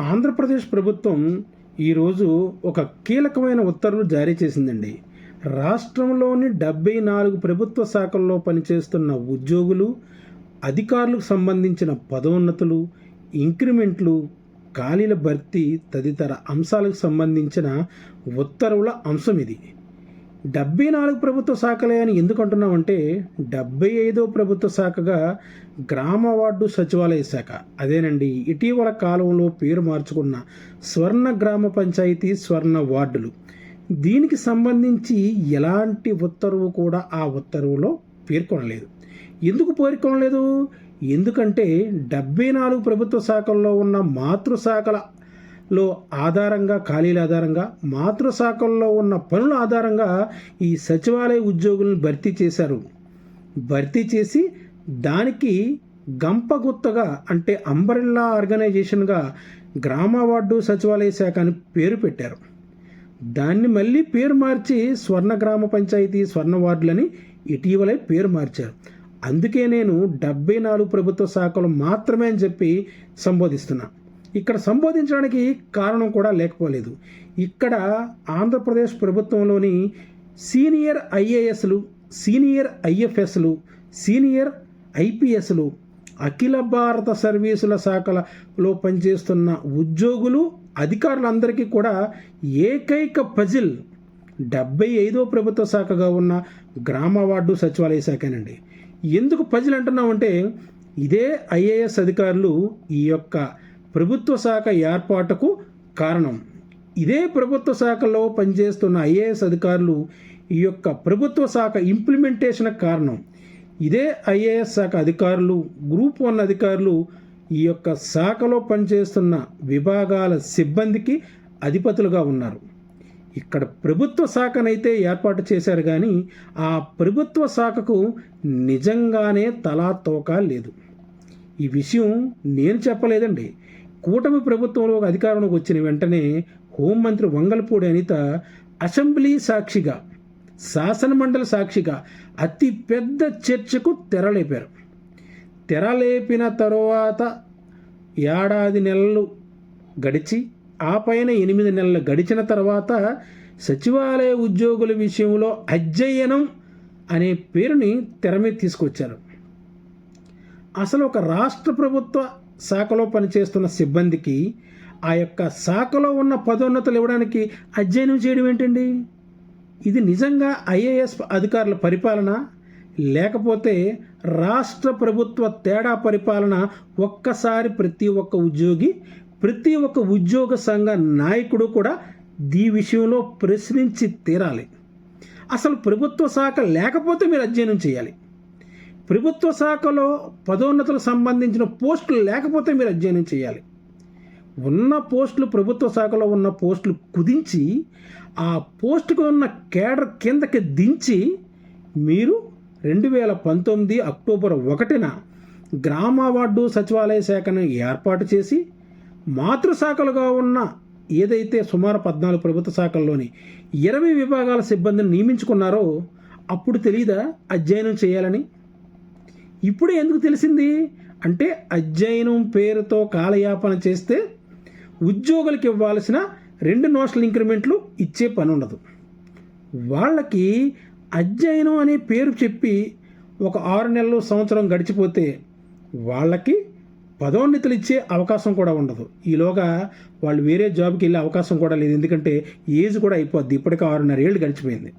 ఆంధ్రప్రదేశ్ ప్రభుత్వం ఈరోజు ఒక కీలకమైన ఉత్తర్వులు జారీ చేసిందండి. రాష్ట్రంలోని డెబ్బై నాలుగు ప్రభుత్వ శాఖల్లో పనిచేస్తున్న ఉద్యోగులు అధికారులకు సంబంధించిన పదోన్నతులు ఇంక్రిమెంట్లు ఖాళీల భర్తీ తదితర అంశాలకు సంబంధించిన ఉత్తర్వుల అంశం ఇది. డెబ్బై నాలుగు ప్రభుత్వ శాఖలే అని ఎందుకు అంటున్నామంటే డెబ్బై ఐదో ప్రభుత్వ శాఖగా గ్రామ వార్డు సచివాలయ శాఖ. అదేనండి ఇటీవల కాలంలో పేరు మార్చుకున్న స్వర్ణ గ్రామ పంచాయతీ స్వర్ణ వార్డులు. దీనికి సంబంధించి ఎలాంటి ఉత్తర్వు కూడా ఆ ఉత్తర్వులో పేర్కొనలేదు. ఎందుకు పేర్కొనలేదు? ఎందుకంటే డెబ్బై నాలుగు ప్రభుత్వ శాఖల్లో ఉన్న మాతృశాఖల లో ఆధారంగా ఖాళీల ఆధారంగా మాతృశాఖల్లో ఉన్న పనుల ఆధారంగా ఈ సచివాలయ ఉద్యోగులను భర్తీ చేశారు. భర్తీ చేసి దానికి గంపగుత్తగా అంటే అంబరిల్లా ఆర్గనైజేషన్గా గ్రామ వార్డు సచివాలయ శాఖ అని పేరు పెట్టారు. దాన్ని మళ్ళీ పేరు మార్చి స్వర్ణ గ్రామ పంచాయతీ స్వర్ణ వార్డులని ఇటీవలే పేరు మార్చారు. అందుకే నేను డెబ్బై నాలుగు ప్రభుత్వ శాఖలు మాత్రమే అని చెప్పి సంబోధిస్తున్నా. ఇక్కడ సంబోధించడానికి కారణం కూడా లేకపోలేదు. ఇక్కడ ఆంధ్రప్రదేశ్ ప్రభుత్వంలోని సీనియర్ ఐఏఎస్లు సీనియర్ ఐఎఫ్ఎస్లు సీనియర్ ఐపీఎస్లు అఖిల భారత సర్వీసుల శాఖలలో పనిచేస్తున్న ఉద్యోగులు అధికారులందరికీ కూడా ఏకైక పజిల్ డెబ్బై ఐదో ప్రభుత్వ శాఖగా ఉన్న గ్రామ వార్డు సచివాలయ శాఖనండి. ఎందుకు పజిల్ అంటున్నామంటే ఇదే ఐఏఎస్ అధికారులు ఈ యొక్క ప్రభుత్వ శాఖ ఏర్పాటుకు కారణం. ఇదే ప్రభుత్వ శాఖలో పనిచేస్తున్న ఐఏఎస్ అధికారులు ఈ యొక్క ప్రభుత్వ శాఖ ఇంప్లిమెంటేషన్ కారణం. ఇదే ఐఏఎస్ శాఖ అధికారులు గ్రూప్ వన్ అధికారులు ఈ యొక్క శాఖలో పనిచేస్తున్న విభాగాల సిబ్బందికి అధిపతులుగా ఉన్నారు. ఇక్కడ ప్రభుత్వ శాఖనైతే ఏర్పాటు చేశారు కానీ ఆ ప్రభుత్వ శాఖకు నిజంగానే తలా తోక లేదు. ఈ విషయం నేను చెప్పలేదండి. కూటమి ప్రభుత్వంలో అధికారంలోకి వచ్చిన వెంటనే హోంమంత్రి వంగల్పూడి అనిత అసెంబ్లీ సాక్షిగా శాసనమండలి సాక్షిగా అతి పెద్ద చర్చకు తెరలేపారు. తెరలేపిన తరువాత ఏడాది నెలలు గడిచి ఆ పైన ఎనిమిది నెలలు గడిచిన తర్వాత సచివాలయ ఉద్యోగుల విషయంలో అధ్యయనం అనే పేరుని తెర మీద తీసుకొచ్చారు. అసలు ఒక రాష్ట్ర ప్రభుత్వ శాఖలో పనిచేస్తున్న సిబ్బందికి ఆ యొక్క శాఖలో ఉన్న పదోన్నతులు ఇవ్వడానికి అధ్యయనం చేయడం ఏంటండి? ఇది నిజంగా ఐఏఎస్ అధికారుల పరిపాలన లేకపోతే రాష్ట్ర ప్రభుత్వ తేడా పరిపాలన ఒక్కసారి ప్రతి ఒక్క ఉద్యోగి ప్రతి ఒక్క ఉద్యోగ సంఘ నాయకుడు కూడా ఈ విషయంలో ప్రశ్నించి తీరాలి. అసలు ప్రభుత్వ శాఖ లేకపోతే మీరు అధ్యయనం చేయాలి. ప్రభుత్వ శాఖలో పదోన్నతులకు సంబంధించిన పోస్టులు లేకపోతే మీరు అధ్యయనం చేయాలి. ఉన్న పోస్టులు ప్రభుత్వ శాఖలో ఉన్న పోస్టులు కుదించి ఆ పోస్టుకు ఉన్న కేడర్ కిందకి దించి మీరు రెండు వేల పంతొమ్మిది అక్టోబర్ ఒకటిన గ్రామ వార్డు సచివాలయ శాఖను ఏర్పాటు చేసి మాతృశాఖలుగా ఉన్న ఏదైతే సుమారు పద్నాలుగు ప్రభుత్వ శాఖల్లోని ఇరవై విభాగాల సిబ్బందిని నియమించుకున్నారో అప్పుడు తెలియదా అధ్యయనం చేయాలని? ఇప్పుడే ఎందుకు తెలిసింది? అంటే అధ్యయనం పేరుతో కాలయాపన చేస్తే ఉద్యోగులకు ఇవ్వాల్సిన రెండు నోషల్ ఇంక్రిమెంట్లు ఇచ్చే పని ఉండదు వాళ్ళకి అధ్యయనం అనే పేరు చెప్పి ఒక ఆరు నెలలు సంవత్సరం గడిచిపోతే వాళ్ళకి పదోన్నతులు ఇచ్చే అవకాశం కూడా ఉండదు. ఈలోగా వాళ్ళు వేరే జాబ్కి వెళ్ళే అవకాశం కూడా లేదు. ఎందుకంటే ఏజ్ కూడా అయిపోద్ది. ఇప్పటికే ఆరున్నర ఏళ్ళు గడిచిపోయింది.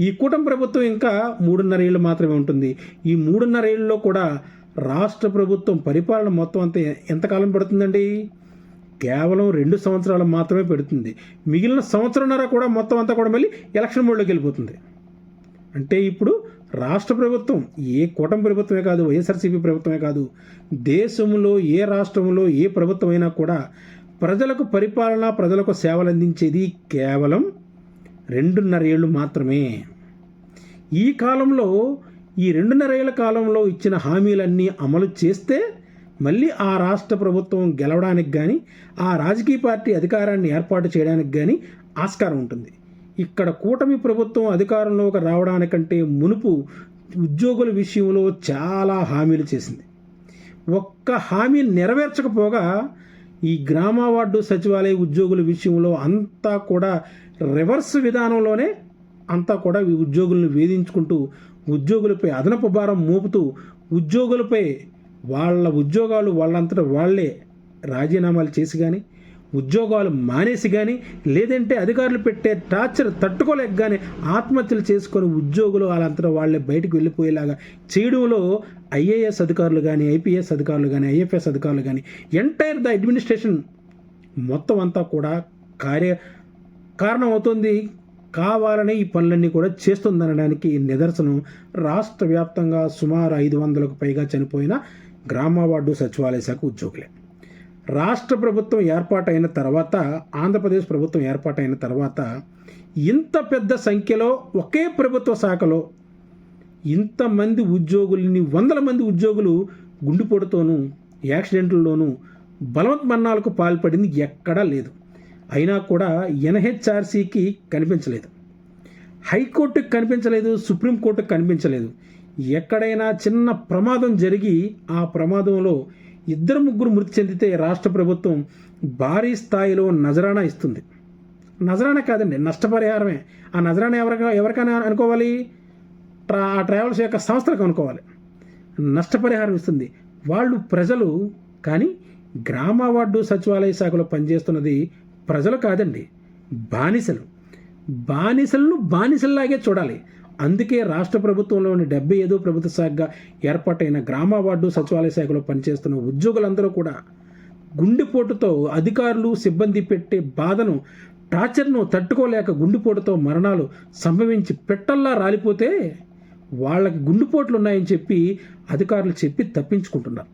ఈ కూటమి ప్రభుత్వం ఇంకా మూడున్నర ఏళ్ళు మాత్రమే ఉంటుంది. ఈ మూడున్నర ఏళ్ళలో కూడా రాష్ట్ర ప్రభుత్వం పరిపాలన మొత్తం అంతా ఎంతకాలం పడుతుందండి? కేవలం రెండు సంవత్సరాలు మాత్రమే పెడుతుంది. మిగిలిన సంవత్సరంన్నర కూడా మొత్తం అంతా కూడా మళ్ళీ ఎలక్షన్ మోడ్లోకి వెళ్ళిపోతుంది. అంటే ఇప్పుడు రాష్ట్ర ప్రభుత్వం ఏ కూటమి ప్రభుత్వమే కాదు వైఎస్ఆర్సీపీ ప్రభుత్వమే కాదు దేశంలో ఏ రాష్ట్రంలో ఏ ప్రభుత్వం అయినా కూడా ప్రజలకు పరిపాలన ప్రజలకు సేవలు అందించేది కేవలం రెండున్నర ఏళ్ళు మాత్రమే. ఈ కాలంలో ఈ రెండున్నరేళ్ళ కాలంలో ఇచ్చిన హామీలన్నీ అమలు చేస్తే మళ్ళీ ఆ రాష్ట్ర ప్రభుత్వం గెలవడానికి కానీ ఆ రాజకీయ పార్టీ అధికారాన్ని ఏర్పాటు చేయడానికి కానీ ఆస్కారం ఉంటుంది. ఇక్కడ కూటమి ప్రభుత్వం అధికారంలోకి రావడానికంటే మునుపు ఉద్యోగుల విషయంలో చాలా హామీలు చేసింది. ఒక్క హామీ నెరవేర్చకపోగా ఈ గ్రామ వార్డు సచివాలయ ఉద్యోగుల విషయంలో అంతా కూడా రివర్స్ విధానంలోనే అంతా కూడా ఈ ఉద్యోగులను వేధించుకుంటూ ఉద్యోగులపై అదనపు భారం మోపుతూ ఉద్యోగులపై వాళ్ళ ఉద్యోగాలు వాళ్ళంతటా వాళ్ళే రాజీనామాలు చేసి కానీ ఉద్యోగాలు మానేసి కానీ లేదంటే అధికారులు పెట్టే టార్చర్ తట్టుకోలేక కానీ ఆత్మహత్యలు చేసుకొని ఉద్యోగులు వాళ్ళంతట వాళ్ళే బయటకు వెళ్ళిపోయేలాగా చేయడంలో ఐఏఎస్ అధికారులు కానీ ఐపీఎస్ అధికారులు కానీ ఐఎఫ్ఎస్ అధికారులు కానీ ఎంటైర్ ద అడ్మినిస్ట్రేషన్ మొత్తం అంతా కూడా కార్య కారణం అవుతుంది కావాలనే ఈ పనులన్నీ కూడా చేస్తుందనడానికి నిదర్శనం. రాష్ట్ర వ్యాప్తంగా సుమారు ఐదు వందలకు పైగా చనిపోయిన గ్రామ వార్డు సచివాలయ శాఖ ఉద్యోగులే. రాష్ట్ర ప్రభుత్వం ఏర్పాటైన తర్వాత ఆంధ్రప్రదేశ్ ప్రభుత్వం ఏర్పాటైన తర్వాత ఇంత పెద్ద సంఖ్యలో ఒకే ప్రభుత్వ శాఖలో ఇంతమంది ఉద్యోగుల్ని వందల మంది ఉద్యోగులు గుండెపోటుతోనూ యాక్సిడెంట్లలోనూ బలవత్మరణాలకు పాల్పడింది ఎక్కడా లేదు. అయినా కూడా ఎన్హెచ్ఆర్సీకి కనిపించలేదు. హైకోర్టుకు కనిపించలేదు సుప్రీంకోర్టుకు కనిపించలేదు. ఎక్కడైనా చిన్న ప్రమాదం జరిగి ఆ ప్రమాదంలో ఇద్దరు ముగ్గురు మృతి చెందితే రాష్ట్ర ప్రభుత్వం భారీ స్థాయిలో నజరానా ఇస్తుంది. నజరానా కాదండి నష్టపరిహారమే. ఆ నజరానా ఎవరికా ఎవరికైనా అనుకోవాలి? ట్రా ఆ ట్రావెల్స్ యొక్క సంస్థలకు అనుకోవాలి. నష్టపరిహారం ఇస్తుంది. వాళ్ళు ప్రజలు కానీ గ్రామ వార్డు సచివాలయ శాఖలో పనిచేస్తున్నది ప్రజలు కాదండి బానిసలు. బానిసలను బానిసల్లాగే చూడాలి. అందుకే రాష్ట్ర ప్రభుత్వంలోని డెబ్బై ఐదో ప్రభుత్వ శాఖగా ఏర్పాటైన గ్రామ వార్డు సచివాలయ శాఖలో పనిచేస్తున్న ఉద్యోగులందరూ కూడా గుండెపోటుతో అధికారులు సిబ్బంది పెట్టే బాధను టార్చర్ను తట్టుకోలేక గుండెపోటుతో మరణాలు సంభవించి పెట్టల్లా రాలిపోతే వాళ్ళకి గుండెపోట్లు ఉన్నాయని చెప్పి అధికారులు చెప్పి తప్పించుకుంటున్నారు.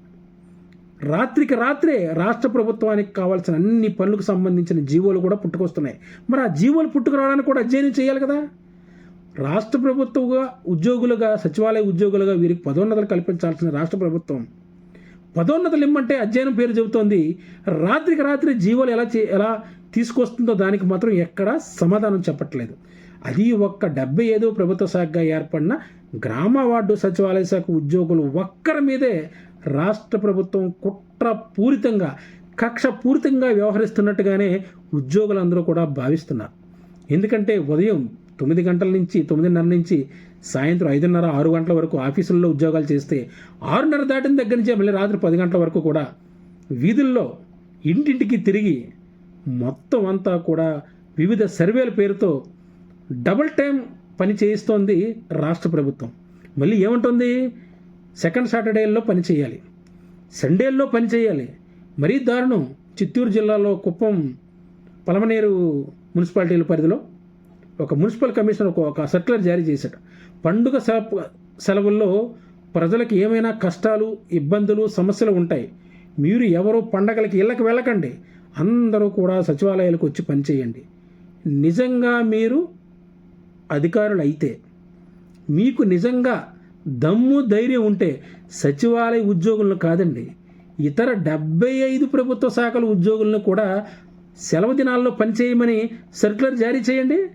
రాత్రికి రాత్రే రాష్ట్ర ప్రభుత్వానికి కావాల్సిన అన్ని పనులకు సంబంధించిన జీవోలు కూడా పుట్టుకొస్తున్నాయి. మరి ఆ జీవోలు పుట్టుకురావడానికి కూడా అధ్యయనం చేయాలి కదా? రాష్ట్ర ప్రభుత్వంగా ఉద్యోగులుగా సచివాలయ ఉద్యోగులుగా వీరికి పదోన్నతలు కల్పించాల్సిన రాష్ట్ర ప్రభుత్వం. పదోన్నతలు ఇమ్మంటే అధ్యయనం పేరు చెబుతోంది. రాత్రికి రాత్రి జీవోలు ఎలా చే ఎలా తీసుకొస్తుందో దానికి మాత్రం ఎక్కడా సమాధానం చెప్పట్లేదు. అది ఒక్క డెబ్బై ఐదో ప్రభుత్వ శాఖగా ఏర్పడిన గ్రామ వార్డు సచివాలయ శాఖ ఉద్యోగులు ఒక్కరి మీదే రాష్ట్ర ప్రభుత్వం కుట్ర పూరితంగా కక్ష పూరితంగా వ్యవహరిస్తున్నట్టుగానే ఉద్యోగులందరూ కూడా భావిస్తున్నారు. ఎందుకంటే ఉదయం తొమ్మిది గంటల నుంచి తొమ్మిదిన్నర నుంచి సాయంత్రం ఐదున్నర ఆరు గంటల వరకు ఆఫీసుల్లో ఉద్యోగాలు చేస్తే ఆరున్నర దాటిన దగ్గర నుంచే మళ్ళీ రాత్రి పది గంటల వరకు కూడా వీధుల్లో ఇంటింటికి తిరిగి మొత్తం అంతా కూడా వివిధ సర్వేల పేరుతో డబుల్ టైం పని చేయిస్తోంది రాష్ట్ర ప్రభుత్వం. మళ్ళీ ఏముంటుంది? సెకండ్ సాటర్డేల్లో పని చేయాలి. సండేల్లో పని చేయాలి. మరీ దారుణం చిత్తూరు జిల్లాలో కుప్పం పలమనేరు మున్సిపాలిటీల పరిధిలో ఒక మున్సిపల్ కమిషనర్ ఒక ఒక సర్క్యులర్ జారీ చేశాడు. పండుగ సెల- సెలవుల్లో ప్రజలకు ఏమైనా కష్టాలు ఇబ్బందులు సమస్యలు ఉంటాయి. మీరు ఎవరు పండగలకి ఇళ్ళకి వెళ్ళకండి. అందరూ కూడా సచివాలయాలకు వచ్చి పనిచేయండి నిజంగా మీరు అధికారులు అయితే మీకు నిజంగా దమ్ము ధైర్యం ఉంటే సచివాలయ ఉద్యోగులను కాదండి ఇతర డెబ్బై ఐదు ప్రభుత్వ శాఖల ఉద్యోగులను కూడా సెలవు దినాల్లో పనిచేయమని సర్క్యులర్ జారీ చేయండి.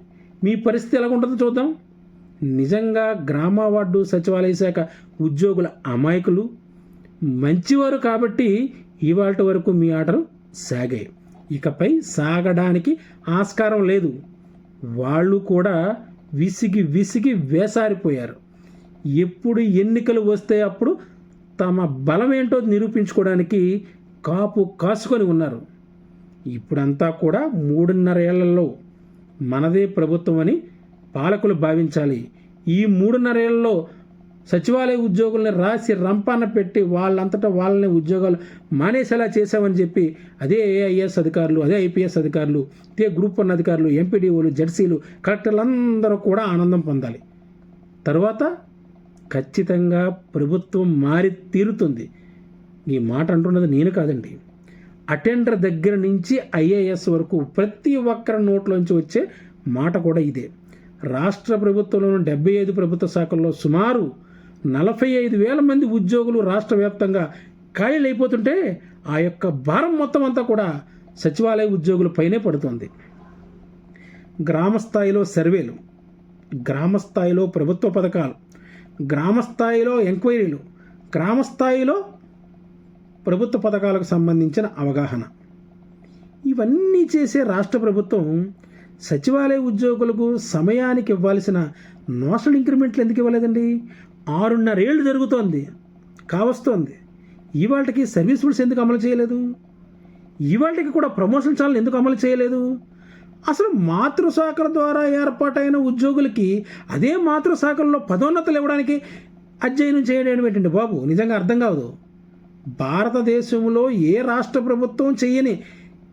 మీ పరిస్థితి ఎలా ఉంటుందో చూద్దాం. నిజంగా గ్రామ వార్డు సచివాలయ శాఖ ఉద్యోగుల అమాయకులు మంచివారు కాబట్టి ఇవాళ వరకు మీ ఆటలు సాగాయి ఇకపై సాగడానికి ఆస్కారం లేదు. వాళ్ళు కూడా విసిగి విసిగి వేసారిపోయారు. ఎప్పుడు ఎన్నికలు వస్తే అప్పుడు తమ బలం ఏంటో నిరూపించుకోవడానికి కాపు కాసుకొని ఉన్నారు. ఇప్పుడంతా కూడా మూడున్నర ఏళ్ళలో మనదే ప్రభుత్వం అని పాలకులు భావించాలి. ఈ మూడున్నర ఏళ్ళలో సచివాలయ ఉద్యోగుల్ని రాసి రంపాన పెట్టి వాళ్ళంతటా వాళ్ళని ఉద్యోగాలు మానేసేలా చేశామని చెప్పి అదే ఏఐఎస్ అధికారులు అదే ఐపీఎస్ అధికారులు అదే గ్రూప్ వన్ అధికారులు ఎంపీడీఓలు జెడ్సీలు కలెక్టర్లు అందరూ కూడా ఆనందం పొందాలి. తర్వాత ఖచ్చితంగా ప్రభుత్వం మారి తీరుతుంది. ఈ మాట అంటున్నది నేను కాదండి. అటెండర్ దగ్గర నుంచి ఐఏఎస్ వరకు ప్రతి ఒక్కరి నోట్లోంచి వచ్చే మాట కూడా ఇదే. రాష్ట్ర ప్రభుత్వంలోని డెబ్బై ఐదు ప్రభుత్వ శాఖల్లో సుమారు నలభై ఐదు వేల మంది ఉద్యోగులు రాష్ట్ర వ్యాప్తంగా ఖాళీలు అయిపోతుంటే ఆ యొక్క భారం మొత్తం అంతా కూడా సచివాలయ ఉద్యోగులపైనే పడుతుంది. గ్రామ స్థాయిలో సర్వేలు గ్రామ స్థాయిలో ప్రభుత్వ పథకాలు గ్రామస్థాయిలో ఎంక్వైరీలు. గ్రామస్థాయిలో ప్రభుత్వ పథకాలకు సంబంధించిన అవగాహన. ఇవన్నీ చేసే రాష్ట్ర ప్రభుత్వం సచివాలయ ఉద్యోగులకు సమయానికి ఇవ్వాల్సిన నోషల్ ఇంక్రిమెంట్లు ఎందుకు ఇవ్వలేదండి? ఆరున్నరేళ్ళు జరుగుతోంది. కావస్తోంది. ఇవాళకి సర్వీస్ రూల్స్ ఎందుకు అమలు చేయలేదు? ఇవాళకి కూడా ప్రమోషన్ ఛానల్ ఎందుకు అమలు చేయలేదు? అసలు మాతృశాఖల ద్వారా ఏర్పాటైన ఉద్యోగులకి అదే మాతృశాఖల్లో పదోన్నతులు ఇవ్వడానికి అధ్యయనం చేయడం ఏంటండి బాబు? నిజంగా అర్థం కాదు భారతదేశంలో ఏ రాష్ట్ర ప్రభుత్వం చేయని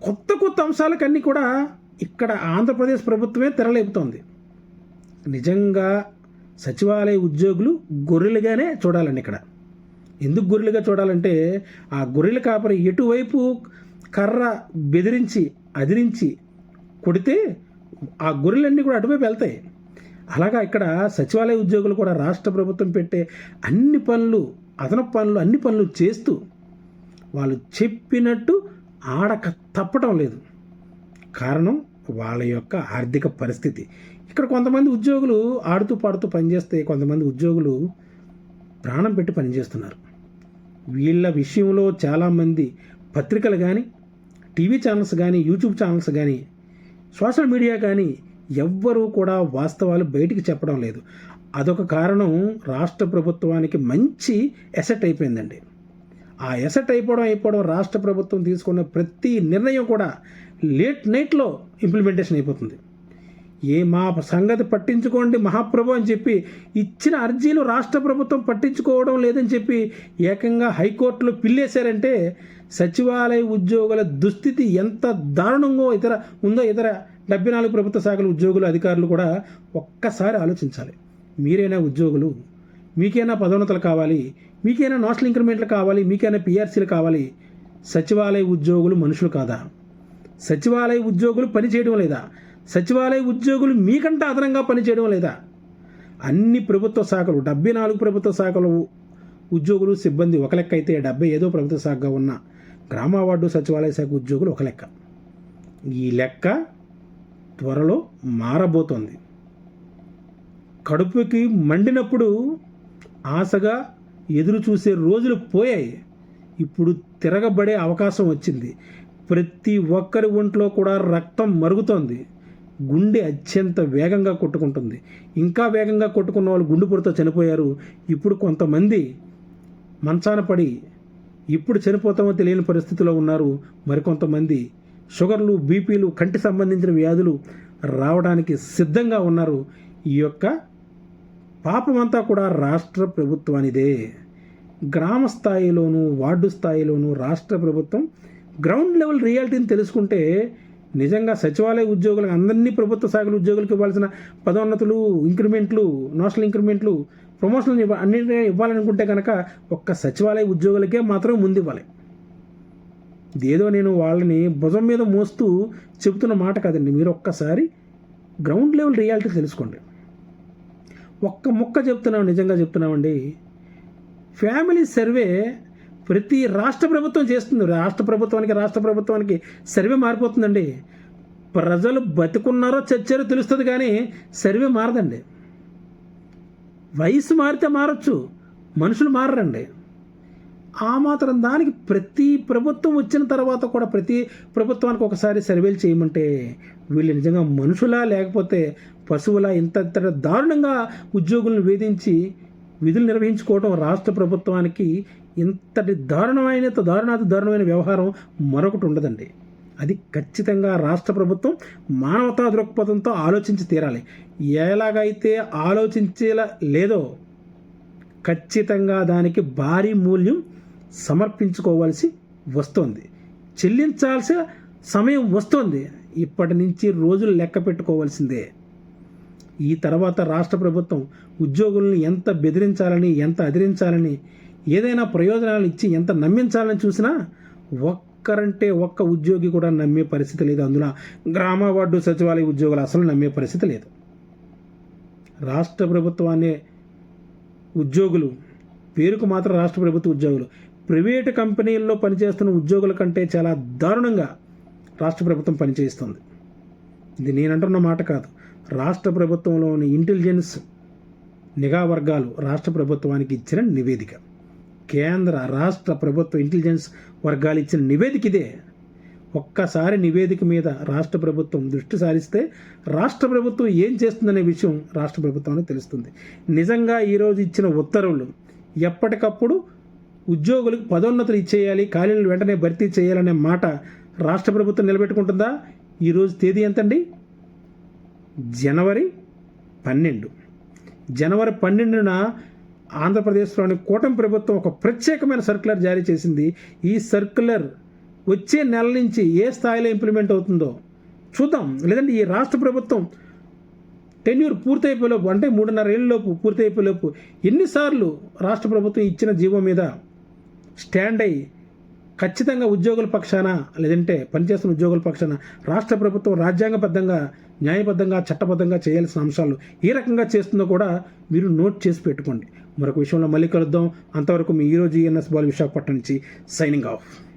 కొత్త కొత్త అంశాలకన్నీ కూడా ఇక్కడ ఆంధ్రప్రదేశ్ ప్రభుత్వమే తెరలేపుతోంది. నిజంగా సచివాలయ ఉద్యోగులు గొర్రెలుగానే చూడాలండి ఇక్కడ. ఎందుకు గొర్రెలుగా చూడాలంటే ఆ గొర్రెల కాపరి ఎటువైపు కర్ర బెదిరించి అదిరించి కొడితే ఆ గొర్రెలన్నీ కూడా అటువైపు వెళ్తాయి. అలాగా ఇక్కడ సచివాలయ ఉద్యోగులు కూడా రాష్ట్ర ప్రభుత్వం పెట్టే అన్ని పనులు అదనపు పనులు అన్ని పనులు చేస్తూ వాళ్ళు చెప్పినట్టు ఆడక తప్పటం లేదు. కారణం వాళ్ళ యొక్క ఆర్థిక పరిస్థితి. ఇక్కడ కొంతమంది ఉద్యోగులు ఆడుతూ పాడుతూ పనిచేస్తే కొంతమంది ఉద్యోగులు ప్రాణం పెట్టి పనిచేస్తున్నారు. వీళ్ళ విషయంలో చాలామంది పత్రికలు కానీ టీవీ ఛానల్స్ కానీ యూట్యూబ్ ఛానల్స్ కానీ సోషల్ మీడియా కానీ ఎవ్వరూ కూడా వాస్తవాలు బయటికి చెప్పడం లేదు. అదొక కారణం రాష్ట్ర ప్రభుత్వానికి మంచి ఎసెట్ అయిపోయిందండి. ఆ ఎసెట్ అయిపోవడం అయిపోవడం రాష్ట్ర ప్రభుత్వం తీసుకున్న ప్రతి నిర్ణయం కూడా లేట్ నైట్లో ఇంప్లిమెంటేషన్ అయిపోతుంది. ఏ మా సంగతి పట్టించుకోండి మహాప్రభు అని చెప్పి ఇచ్చిన అర్జీలు రాష్ట్ర ప్రభుత్వం పట్టించుకోవడం లేదని చెప్పి ఏకంగా హైకోర్టులో పిల్లేశారంటే సచివాలయ ఉద్యోగుల దుస్థితి ఎంత దారుణంగా ఇతర ఉందో ఇతర డెబ్బై నాలుగు ప్రభుత్వ శాఖల ఉద్యోగులు అధికారులు కూడా ఒక్కసారి ఆలోచించాలి. మీరైనా ఉద్యోగులు మీకైనా పదోన్నతులు కావాలి మీకైనా నోషనల్ ఇంక్రిమెంట్లు కావాలి మీకైనా పిఆర్సీలు కావాలి సచివాలయ ఉద్యోగులు మనుషులు కాదా? సచివాలయ ఉద్యోగులు పని చేయడం లేదా? సచివాలయ ఉద్యోగులు మీకంటే అదనంగా పనిచేయడం లేదా? అన్ని ప్రభుత్వ శాఖలు డెబ్బై నాలుగు ప్రభుత్వ శాఖలు ఉద్యోగులు సిబ్బంది ఒక లెక్క అయితే డెబ్బై ఏదో ప్రభుత్వ శాఖగా ఉన్న గ్రామ వార్డు సచివాలయ శాఖ ఉద్యోగులు ఒక లెక్క. ఈ లెక్క త్వరలో మారబోతోంది. కడుపుకి మండినప్పుడు ఆశగా ఎదురు చూసే రోజులు పోయాయి. ఇప్పుడు తిరగబడే అవకాశం వచ్చింది. ప్రతి ఒక్కరి ఒంట్లో కూడా రక్తం మరుగుతోంది. గుండె అత్యంత వేగంగా కొట్టుకుంటుంది. ఇంకా వేగంగా కొట్టుకున్న వాళ్ళు గుండెపోటుతో చనిపోయారు. ఇప్పుడు కొంతమంది మంచాన పడి ఇప్పుడు చనిపోతామో తెలియని పరిస్థితిలో ఉన్నారు. మరికొంతమంది షుగర్లు బీపీలు కంటి సంబంధించిన వ్యాధులు రావడానికి సిద్ధంగా ఉన్నారు. ఈ యొక్క పాపమంతా కూడా రాష్ట్ర ప్రభుత్వానిదే. గ్రామ స్థాయిలోను వార్డు స్థాయిలోను రాష్ట్ర ప్రభుత్వం గ్రౌండ్ లెవెల్ రియాలిటీని తెలుసుకుంటే నిజంగా సచివాలయ ఉద్యోగులకు అందరినీ ప్రభుత్వ శాఖల ఉద్యోగులకు ఇవ్వాల్సిన పదోన్నతులు ఇంక్రిమెంట్లు నోషనల్ ఇంక్రిమెంట్లు ప్రమోషన్లు ఇవ్వ అన్నింటినీ ఇవ్వాలనుకుంటే కనుక ఒక్క సచివాలయ ఉద్యోగులకే మాత్రం ముందు ఇవ్వాలి ఇదేదో నేను వాళ్ళని భుజం మీద మోస్తూ చెబుతున్న మాట కాదండి. మీరు ఒక్కసారి గ్రౌండ్ లెవెల్ రియాలిటీ తెలుసుకోండి. ఒక్క ముక్క చెప్తున్నాం నిజంగా చెప్తున్నామండి. ఫ్యామిలీ సర్వే ప్రతి రాష్ట్ర ప్రభుత్వం చేస్తుంది. రాష్ట్ర ప్రభుత్వానికి రాష్ట్ర ప్రభుత్వానికి సర్వే మారిపోతుందండి. ప్రజలు బతుకున్నారో చచ్చారో తెలుస్తుంది కానీ సర్వే మారదండి. వయసు మారితే మారచ్చు మనుషులు మారరండి. ఆ మాత్రం దానికి ప్రతి ప్రభుత్వం వచ్చిన తర్వాత కూడా ప్రతి ప్రభుత్వానికి ఒకసారి సర్వేలు చేయమంటే వీళ్ళు నిజంగా మనుషులా లేకపోతే పశువులా ఇంత దారుణంగా ఉద్యోగులను వేధించి విధులు నిర్వహించుకోవడం రాష్ట్ర ప్రభుత్వానికి ఇంతటి దారుణమైన దారుణాతి దారుణమైన వ్యవహారం మరొకటి ఉండదండి. అది ఖచ్చితంగా రాష్ట్ర ప్రభుత్వం మానవతా దృక్పథంతో ఆలోచించి తీరాలి. ఎలాగైతే ఆలోచించేలా లేదో ఖచ్చితంగా దానికి భారీ మూల్యం సమర్పించుకోవాల్సి వస్తుంది. చెల్లించాల్సిన సమయం వస్తుంది. ఇప్పటి నుంచి రోజులు లెక్క పెట్టుకోవాల్సిందే. ఈ తర్వాత రాష్ట్ర ప్రభుత్వం ఉద్యోగులను ఎంత బెదిరించాలని ఎంత అదిరించాలని ఏదైనా ప్రయోజనాలు ఇచ్చి ఎంత నమ్మించాలని చూసినా ఒక్కరంటే ఒక్క ఉద్యోగి కూడా నమ్మే పరిస్థితి లేదు. అందులో గ్రామ వార్డు సచివాలయ ఉద్యోగులు అసలు నమ్మే పరిస్థితి లేదు. రాష్ట్ర ప్రభుత్వాన్ని ఉద్యోగులు పేరుకు మాత్రం రాష్ట్ర ప్రభుత్వ ఉద్యోగులు ప్రైవేటు కంపెనీల్లో పనిచేస్తున్న ఉద్యోగుల కంటే చాలా దారుణంగా రాష్ట్ర ప్రభుత్వం పనిచేస్తుంది ఇది నేనంటున్న మాట కాదు. రాష్ట్ర ప్రభుత్వంలోని ఇంటెలిజెన్స్ నిఘా వర్గాలు రాష్ట్ర ప్రభుత్వానికి ఇచ్చిన నివేదిక. కేంద్ర రాష్ట్ర ప్రభుత్వ ఇంటెలిజెన్స్ వర్గాలు ఇచ్చిన నివేదిక ఇదే. ఒక్కసారి నివేదిక మీద రాష్ట్ర ప్రభుత్వం దృష్టి సారిస్తే రాష్ట్ర ప్రభుత్వం ఏం చేస్తుందనే విషయం రాష్ట్ర ప్రభుత్వానికి తెలుస్తుంది. నిజంగా ఈరోజు ఇచ్చిన ఉత్తర్వులు ఎప్పటికప్పుడు ఉద్యోగులకు పదోన్నతులు ఇచ్చేయాలి ఖాళీలు వెంటనే భర్తీ చేయాలనే మాట రాష్ట్ర ప్రభుత్వం నిలబెట్టుకుంటుందా? ఈరోజు తేదీ ఎంతండి? జనవరి పన్నెండు. జనవరి పన్నెండున ఆంధ్రప్రదేశ్లోని కూటమి ప్రభుత్వం ఒక ప్రత్యేకమైన సర్క్యులర్ జారీ చేసింది. ఈ సర్క్యులర్ వచ్చే నెల నుంచి ఏ స్థాయిలో ఇంప్లిమెంట్ అవుతుందో చూద్దాం. లేదంటే ఈ రాష్ట్ర ప్రభుత్వం టెన్యూర్ పూర్తయిపోయేలోపు అంటే మూడున్నర ఏళ్ళలోపు పూర్తయిపోయేలోపు ఎన్నిసార్లు రాష్ట్ర ప్రభుత్వం ఇచ్చిన జీవో మీద స్టాండ్ అయ్యి ఖచ్చితంగా ఉద్యోగుల పక్షాన లేదంటే పనిచేస్తున్న ఉద్యోగుల పక్షాన రాష్ట్ర ప్రభుత్వం రాజ్యాంగబద్ధంగా న్యాయబద్ధంగా చట్టబద్ధంగా చేయాల్సిన అంశాలు ఏ రకంగా చేస్తుందో కూడా మీరు నోట్ చేసి పెట్టుకోండి. మరొక విషయంలో మళ్ళీ కలుద్దాం. అంతవరకు మీ ఈరోజు ఈఎన్ఎస్ బాల్ విశాఖపట్నం నుంచి సైనింగ్ ఆఫ్